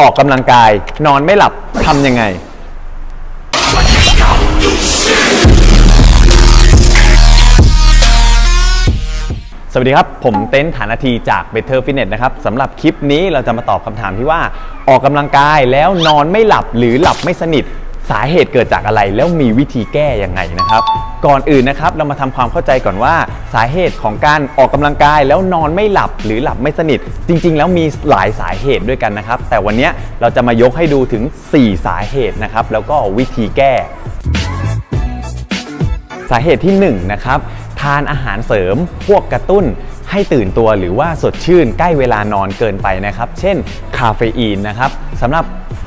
ออกกำลังกาย นอนไม่หลับทำยังไง สวัสดีครับ ผมเต้นฐานาทีจาก Better Fitness นะครับสำหรับคลิปนี้เราจะมาตอบคำถามที่ว่าออกกำลังกายแล้วนอนไม่หลับหรือหลับไม่สนิท สาเหตุเกิดจากอะไรแล้วมีวิธีแก้ยังไงนะครับ ก่อนอื่นนะครับเรามาทำความเข้าใจก่อนว่าสาเหตุของการออกกำลังกายแล้วนอนไม่หลับหรือหลับไม่สนิท จริง ๆ แล้วมีหลายสาเหตุด้วยกันนะครับ แต่วันนี้เราจะมายกให้ดูถึง 4 สาเหตุนะครับ แล้วก็วิธีแก้ สาเหตุที่1นะครับทานอาหารเสริมพวกกระตุ้นให้ตื่นตัวหรือว่าสดชื่นใกล้เวลานอนเกินไปนะครับ เช่นคาเฟอีนนะครับสำหรับ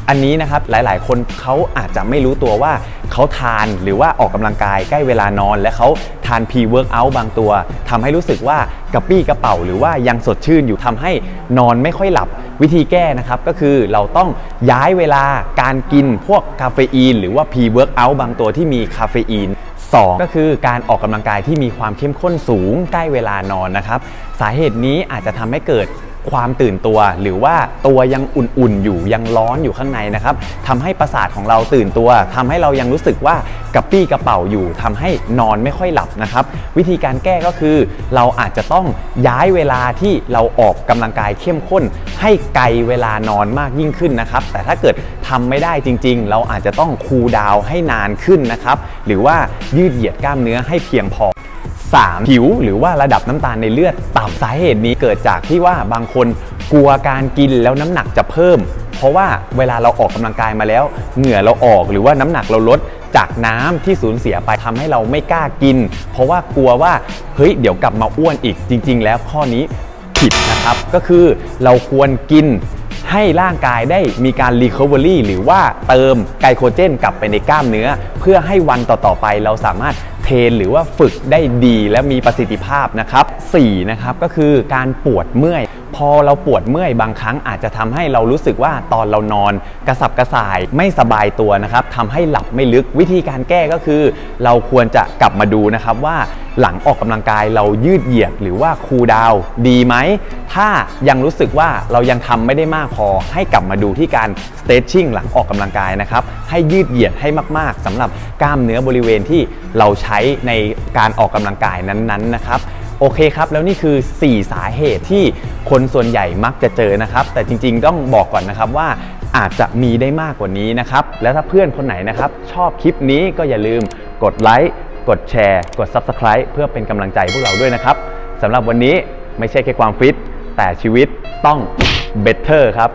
อันนี้นะครับหลายๆ คนเขาอาจจะไม่รู้ตัวว่าเขาทานหรือว่าออกกำลังกายใกล้เวลานอน และเขาทานพีเวิร์กอับางตัวทำให้รู้สึกว่ากระปี้กระเป๋า หรือว่ายังสดชื่นอยู่ทำให้นอนไม่ค่อยหลับวิธีแก้นะครับก็คือเราต้องย้ายเวลาการกินพวกคาเฟอีน หรือว่าพีเวิร์กอับางตัวที่มีคาเฟอีน2ก็คือการออกกำลังกายที่มีความเข้มข้นสูงใกล้เวลานอนนะครับ สาเหตุนี้อาจจะทำให้เกิด ความตื่นตัว หรือว่าตัวยังอุ่นๆอยู่ยังร้อนอยู่ข้างในนะครับทำให้ประสาทของเราตื่นตัวทำให้เรายังรู้สึกว่ากระปี้กระเป๋าอยู่ทำให้นอนไม่ค่อยหลับนะครับ วิธีการแก้ก็คือ เราอาจจะต้องย้ายเวลาที่เราออกกำลังกายเข้มข้น ให้ไกลเวลานอนมากยิ่งขึ้นนะครับแต่ถ้าเกิดทำไม่ได้จริง ๆ เราอาจจะต้องคูลดาวให้นานขึ้นนะครับหรือว่ายืดเหยียดกล้ามเนื้อให้เพียงพอ 3. ผิวหรือว่าระดับน้ำตาลในเลือดต่ำสาเหตุนี้เกิดจากที่ว่าบางคนกลัวการกินแล้วน้ำหนักจะเพิ่ม เพราะว่าเวลาเราออกกำลังกายมาแล้ว เหงื่อเราออกหรือว่าน้ำหนักเราลดจากน้ำที่สูญเสียไปทำให้เราไม่กล้ากิน เพราะว่ากลัวว่าเฮ้ยเดี๋ยวกลับมาอ้วนอีกจริง ๆ แล้วข้อนี้ผิดนะครับ ก็คือเราควรกินให้ร่างกายได้มีการ Recovery หรือว่าเติมไกลโคเจนกลับไปในกล้ามเนื้อ เพื่อให้วันต่อๆไปเราสามารถ เทรนหรือว่าฝึกได้ดีและมีประสิทธิภาพนะครับ4นะครับก็คือการปวดเมื่อย พอเราปวดเมื่อยบางครั้งอาจจะทำให้เรารู้สึกว่าตอนเรานอน กระสับกระส่ายไม่สบายตัวนะครับทำให้หลับไม่ลึกวิธีการแก้ก็คือ เราควรจะกลับมาดูนะครับว่าหลังออกกำลังกายเรายืดเหยียดหรือว่าคูลดาวดีไหม ถ้ายังรู้สึกว่าเรายังทำไม่ได้มากพอ ให้กลับมาดูที่การ stretching หลังออกกำลังกายนะครับ ให้ยืดเหยียดให้มากๆสำหรับกล้ามเนื้อบริเวณที่เราใช้ในการออกกำลังกายนั้นๆนะครับโอเคครับ แล้วนี่คือ 4 สาเหตุที่คนส่วนใหญ่มักจะเจอนะครับ แต่จริงๆต้องบอกก่อนนะครับว่าอาจจะมีได้มากกว่านี้นะครับ แล้วถ้าเพื่อนคนไหนนะครับ ชอบคลิปนี้ก็อย่าลืมกดไลค์ กดแชร์ กด Subscribe เพื่อเป็นกำลังใจพวกเราด้วยนะครับสำหรับวันนี้ไม่ใช่แค่ความฟิต แต่ชีวิตต้อง better ครับ